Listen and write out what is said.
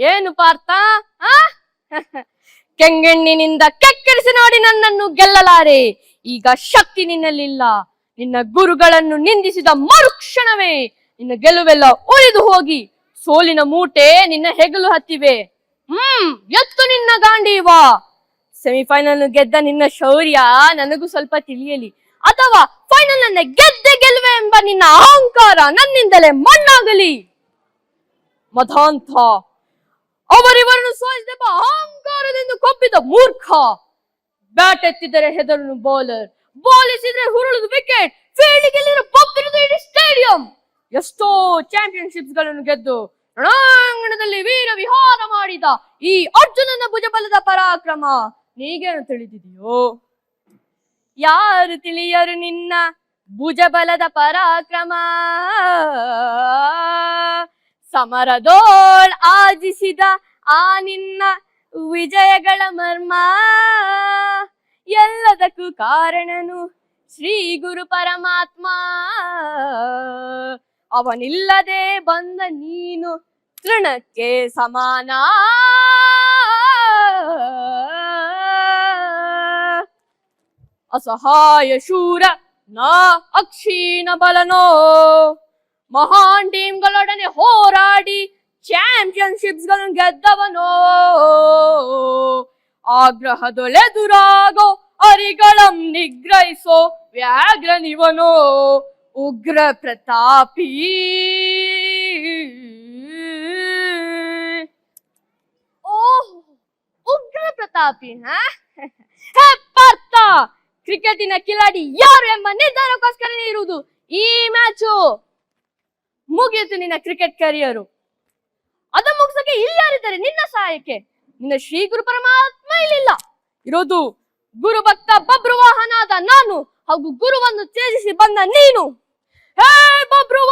ಏನು ಪಾರ್ಥ, ಆ? ಕೆಂಗಣ್ಣಿನಿಂದ ಕೆಕ್ಕರಿಸಿ ನೋಡಿ ನನ್ನನ್ನು ಗೆಲ್ಲಲಾರೆ. ಈಗ ಶಕ್ತಿ ನಿನ್ನಲ್ಲಿಲ್ಲ. ನಿನ್ನ ಗುರುಗಳನ್ನು ನಿಂದಿಸಿದ ಮರುಕ್ಷಣವೇ. ನಿನ್ನ ಗೆಲುವೆಲ್ಲ ಉಳಿದು ಹೋಗಿ. ಸೋಲಿನ ಮೂಟೆ ನಿನ್ನ ಹೆಗಲು ಹತ್ತಿವೆ. ಹ್ಮ್, ಎತ್ತು ನಿನ್ನ ಗಾಂಡೀವ. ಸೆಮಿಫೈನಲ್ ಗೆದ್ದ ನಿನ್ನ ಶೌರ್ಯ ನನಗೂ ಸ್ವಲ್ಪ ತಿಳಿಯಲಿ. ಅಥವಾ ಫೈನಲ್ ನನ್ನ ಗೆದ್ದೆ ಗೆಲುವೆ ಎಂಬ ನಿನ್ನ ಅಹಂಕಾರ ನನ್ನಿಂದಲೇ ಮಣ್ಣಾಗಲಿ. ಮಧಾಂತ. ಅವರಿವರನ್ನು ಸೋಲಿಸಿದೆಂಬ ಅಹಂಕಾರದಿಂದ ಕೊಬ್ಬಿದ ಮೂರ್ಖ. ಬ್ಯಾಟ್ ಎತ್ತಿದರೆ ಹೆದರನು ಬೌಲರ್ ಬಾಲಿಸಿದ್ರೆ ಹುರುಳದು ವಿಕೆಟ್ ಫೀಲ್ಡ್ ಗೆಲ್ಲಿದ್ರೆ ಬೊಬ್ಬಿರುವುದು ಇಡೀ ಸ್ಟೇಡಿಯಂ ಎಷ್ಟೋ ಚಾಂಪಿಯನ್ಶಿಪ್ಸ್ಗಳನ್ನು ಗೆದ್ದು ರಣಾಂಗಣದಲ್ಲಿ ವೀರ ವಿಹಾರ ಮಾಡಿದ ಈ ಅರ್ಜುನನ ಭುಜಬಲದ ಪರಾಕ್ರಮ. ನೀಗೇನು ತಿಳಿದಿದೆಯೋ? ಯಾರು ತಿಳಿಯರು ನಿನ್ನ ಭುಜಬಲದ ಪರಾಕ್ರಮ? ಸಮರದೋಳ್ ಆಜಿಸಿದ ಆ ನಿನ್ನ ವಿಜಯಗಳ ಮರ್ಮ. ಎಲ್ಲದಕ್ಕೂ ಕಾರಣನು ಶ್ರೀ ಗುರು ಪರಮಾತ್ಮ. ಅವನಿಲ್ಲದೆ ಬಂದ ನೀನು ತೃಣಕ್ಕೆ ಸಮಾನ. ಅಸಹಾಯ ಶೂರ ನಾ ಅಕ್ಷೀಣ ಬಲನೋ. ಮಹಾನ್ ಟೀಮ್ಗಳೊಡನೆ ಹೋರಾಡಿ ಚಾಂಪಿಯನ್ಶಿಪ್ಸ್ಗಳನ್ನು ಗೆದ್ದವನೋ? ಆಗ್ರಹದೊಳೆದುರಾಗೋ, ಅರಿಗಳಂ ನಿಗ್ರಹಿಸೋ ವ್ಯಾಘ್ರನಿವನೋ ಉಗ್ರ ಪ್ರತಾಪಿ? ಓಹ್, ಉಗ್ರ ಪ್ರತಾಪಿ ಹಾ, ಪಾರ್ಥ! ಕ್ರಿಕೆಟಿನ ಕಿಲಾಡಿ ಯಾರು ಎಂಬ ನಿರ್ಧಾರಕ್ಕೋಸ್ಕರನೇ ಇರುವುದು ಈ ಮ್ಯಾಚು. ಮುಗಿಯಿತು ನಿನ್ನ ಕ್ರಿಕೆಟ್ ಕರಿಯರು ಅದ ಮುಗಿಸಕ್ಕೆ ಇಲ್ಲಿ ಯಾರಿದ್ದಾರೆ ನಿನ್ನ ಸಹಾಯಕ್ಕೆ? ನಿನ್ನ ಶ್ರೀ ಗುರು ಪರಮಾತ್ಮ ಇಲ್ಲಿಲ್ಲ. ಇರೋದು ಗುರು ಭಕ್ತ ಬಬ್ರುವಾಹನಾದ ನಾನು ಹಾಗೂ ಗುರುವನ್ನು ತ್ಯಜಿಸಿ ಬಂದ ನೀನು. ಹೇ ಬಬ್ರು